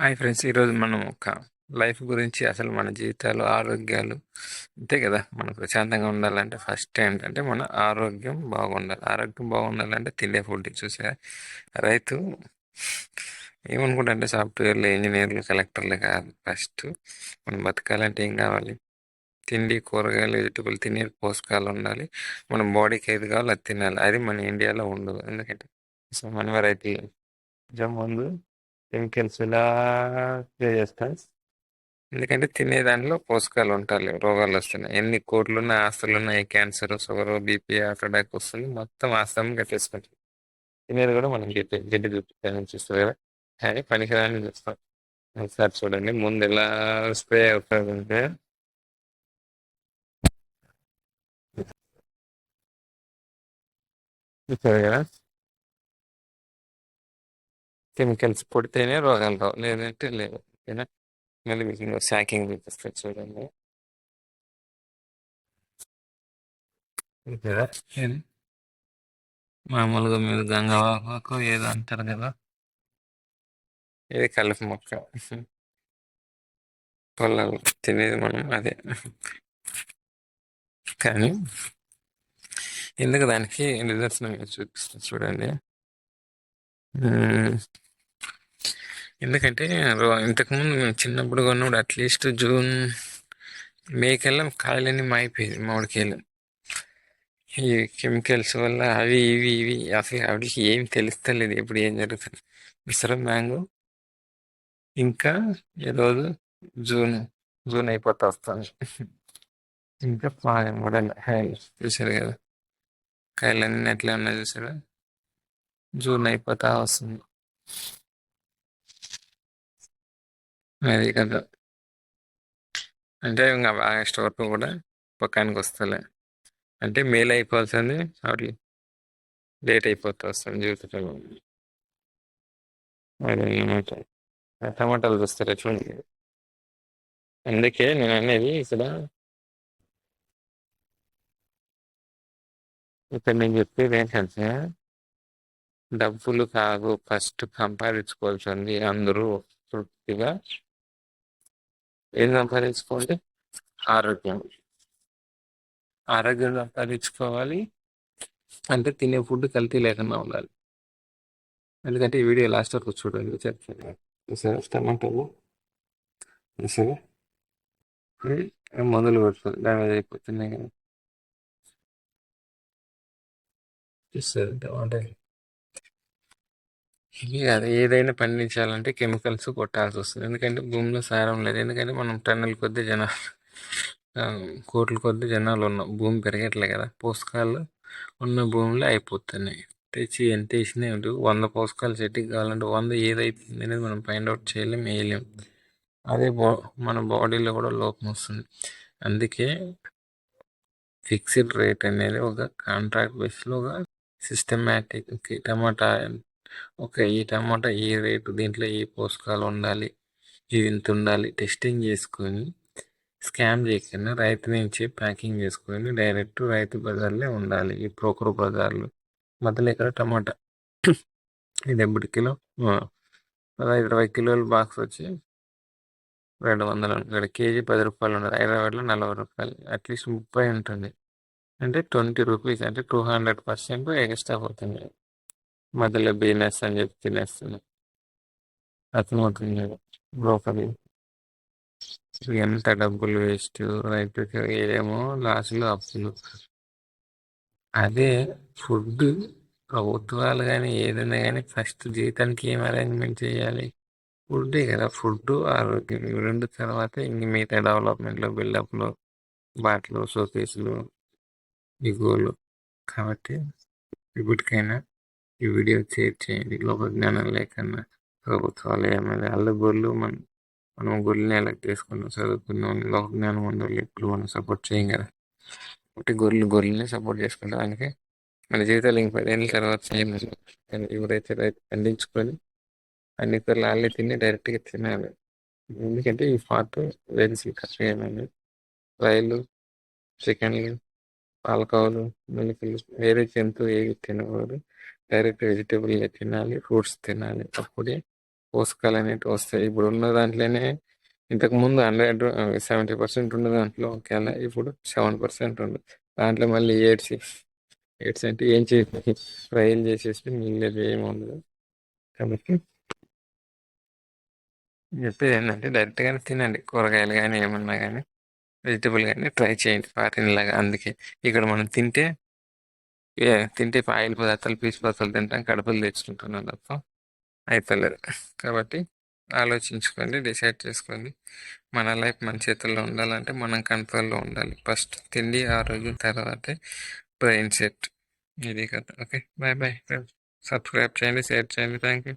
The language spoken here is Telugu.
హాయ్ ఫ్రెండ్స్ ఈరోజు మనం ఒక లైఫ్ గురించి అసలు మన జీవితాలు ఆరోగ్యాలు అంతే కదా. మనం ప్రశాంతంగా ఉండాలంటే ఫస్ట్ ఏంటంటే మన ఆరోగ్యం బాగుండాలి. ఆరోగ్యం బాగుండాలంటే తినే ఫుడ్ చూసా. రైతు ఏమనుకుంటా సాఫ్ట్వేర్లు ఇంజనీర్లు కలెక్టర్లు కాదు. ఫస్ట్ మనం బతకాలంటే ఏం కావాలి? తిండి కూరగాయలు వెజిటబుల్ తినే పోషకాలు ఉండాలి. మన బాడీకి ఏది కావాలో అది తినాలి. అది మన ఇండియాలో ఉండదు. ఎందుకంటే సో మన రైతు ముందు కెమికల్స్ ఇలా చేస్తాం? ఎందుకంటే తినే దానిలో పోషకాలు ఉంటాయి రోగాలు వస్తున్నాయి. ఎన్ని కోట్లు ఉన్న ఆస్తులు ఉన్నాయి cancer sugar BP heart attack వస్తుంది మొత్తం ఆస్తం కట్టేసుకుంటాం. తినేది కూడా మనం గడ్డి గడ్డి చూపిస్తాను చూస్తారు కదా. కానీ పనికిరాని చూస్తాం. ఒకసారి చూడండి ముందు ఎలా స్ప్రే అవుతుందంటే చూసారు కదా? కెమికల్స్ పొడితేనే రోగాలు రావు లేదంటే లేవు ఓకేనా మళ్ళీ మీకు శాకింగ్ చూపిస్తారు చూడండి కదా మామూలుగా మీరు గంగవాకు ఏదో అంటారు కదా ఇది కలుపు మొక్క పొలాలు తినేది మనం అదే కానీ ఎందుకు దానికి నిదర్శనం చూపిస్తుంది చూడండి ఎందుకంటే ఇంతకుముందు మేము చిన్నప్పుడు కొన్నప్పుడు అట్లీస్ట్ జూన్ మే కల్లా కాయలన్నీ మాయిపోయేది మామిడికాయలు ఈ కెమికల్స్ వల్ల అవి ఇవి ఇవి అసలు వాటికి ఏం తెలుస్తలేదు ఇప్పుడు ఏం జరుగుతుంది. మిశ్ర మ్యాంగో ఇంకా ఈరోజు జూన్ జూన్ అయిపోతా వస్తాను ఇంకా కూడా చూసారు కదా? కాయలన్నీ ఎట్లా ఉన్నాయి చూసారా జూన్ అయిపోతా వస్తుంది. అది కదా. అంటే ఇంకా బాగా వరకు కూడా పక్కానికి వస్తలే అంటే మేలు అయిపోతుంది సారీ లేట్ అయిపోతా వస్తుంది జీవితంలో. అదే టమాటాలు చూస్తారు చూడండి. అందుకే నేను అనేది ఇక్కడ ఇక్కడ నేను చెప్పేది ఏంటంటే డబ్బులు కాదు ఫస్ట్ సంపాదించుకోవాల్సింది అందరూ తృప్తిగా ఏం సంపాదించుకోండి ఆరోగ్యం. ఆరోగ్యం సంపాదించుకోవాలి. అంటే తినే ఫుడ్ కల్తీ లేకుండా ఉండాలి. ఎందుకంటే ఈ వీడియో లాస్ట్ వరకు చూడండి చెప్తాను టమాటాలు మందులు కొడుతుంది డ్యామేజ్ అయిపోతున్నాయి కదా అది ఏదైనా పండించాలంటే కెమికల్స్ కొట్టాల్సి వస్తుంది ఎందుకంటే భూమిలో సారం లేదు. ఎందుకంటే మనం టన్నుల కొద్ది జనాలు కోట్ల కొద్ది జనాలు ఉన్నాం. భూమి పెరగట్లే కదా. పోషకాలు ఉన్న భూమిలో అయిపోతున్నాయి. తెచ్చి ఎంత వేసినా వంద పోషకాలు చెట్టుకి కావాలంటే వంద ఏదైతుంది అనేది మనం ఫైండ్ అవుట్ చేయలేం వేయలేం. అదే బా మన బాడీలో కూడా లోపం వస్తుంది. అందుకే ఫిక్స్డ్ రేట్ అనేది ఒక కాంట్రాక్ట్ బేస్లో ఒక సిస్టమేటిక్ టమాటా ఓకే ఈ టమాటా ఈ రేటు దీంట్లో ఏ పోషకాలు ఉండాలి ఇది ఇంత ఉండాలి టెస్టింగ్ చేసుకొని స్కామ్ చేయకుండా రైతు నుంచి ప్యాకింగ్ చేసుకొని డైరెక్ట్ రైతు బజార్లే ఉండాలి. ఈ ప్రోకర్ బజార్లు. మధ్యలో ఇక్కడ టమాటా. ఇది డెబ్బై కిలో? పదహైదు ఇరవై కిలోల బాక్స్ వచ్చి రెండు వందలు ఇక్కడ కేజీ పది రూపాయలు ఉండదు హైదరాబాద్లో నలభై రూపాయలు. అట్లీస్ట్ ముప్పై ఉంటుంది. అంటే ట్వంటీ రూపీస్ అంటే టూ హండ్రెడ్ పర్సెంట్ ఎక్స్ట్రా పోతుంది. మధ్యలో బిజినెస్ అని చెప్పి తినేస్తున్నాం అతను అవుతున్నాడు బ్రోకర్ ఎంత డబ్బులు వేస్ట్ రైట్ ఏదేమో లాస్ట్లో అప్పులు. అదే ఫుడ్ ప్రభుత్వాలు కానీ ఏదైనా కానీ ఫస్ట్ జీతానికి ఏం అరేంజ్మెంట్ చేయాలి? ఫుడ్డే కదా. ఫుడ్ ఆరోగ్యం. రెండు తర్వాత ఇంక మిగతా డెవలప్మెంట్లో బిల్డప్లు బాటలు షోకేసులు ఇగోలు కాబట్టి ఇప్పటికైనా ఈ వీడియో షేర్ చేయండి. లోక జ్ఞానం లేకన్నా ప్రభుత్వాలు ఏమైనా అల్ల గొర్రెలు మన మనం గొర్రెలను ఎలక్ట్ చేసుకున్నాం చదువుకున్నాం లోక జ్ఞానం ఉన్న ఎప్పుడు మనం సపోర్ట్ చేయం కదా. ఒకటి గొర్రెలు గొర్రెలనే సపోర్ట్ చేసుకుంటాం అందుకే మన జీవితాలు ఇంక పదేళ్ళ తర్వాత చేయలేదు కానీ ఎవరైతే రైతు పండించుకొని అన్ని కూరలు వాళ్ళే తిని డైరెక్ట్గా తినాలి. ఎందుకంటే ఈ ఫార్ట్ వెరీ కష్టమైనది రైలు చికెన్లు పాలకావులు మిల్కులు వేరే జంతువు ఏవి తినకూడదు. డైరెక్ట్ వెజిటేబుల్ తినాలి ఫ్రూట్స్ తినాలి అప్పుడే పోషకాలు అనేవి వస్తాయి. ఇప్పుడు ఉన్న దాంట్లోనే ఇంతకు ముందు హండ్రెడ్ సెవెంటీ పర్సెంట్ ఉన్న దాంట్లో ఒకవేళ ఇప్పుడు సెవెన్ పర్సెంట్ ఉంది. దాంట్లో మళ్ళీ ఎయిడ్స్ ఎయిడ్స్ అంటే ఏం చేసి ఫ్రైలు చేసేసి మిగిలేదు ఏమి ఉండదు. కాబట్టి చెప్పేది ఏంటంటే డైరెక్ట్గానే తినండి. కూరగాయలు కానీ ఏమన్నా కానీ వెజిటబుల్ కానీ ట్రై చేయండి. పాటిన్లాగా అందుకే ఇక్కడ మనం తింటే ఏ తింటే ఆయిల్ పదార్థాలు పీచు పదార్థాలు తింటాం కడుపులు తెచ్చుకుంటున్నాం తప్ప అవుతలేదు కాబట్టి ఆలోచించుకోండి డిసైడ్ చేసుకోండి. మన లైఫ్ మన చేతుల్లో ఉండాలంటే మనం కంట్రోల్లో ఉండాలి. ఫస్ట్ తిండి ఆరోగ్యం తర్వాతే బ్రెయిన్ సెట్. ఇది కదా. Okay bye bye. సబ్స్క్రైబ్ చేయండి షేర్ చేయండి. Thank you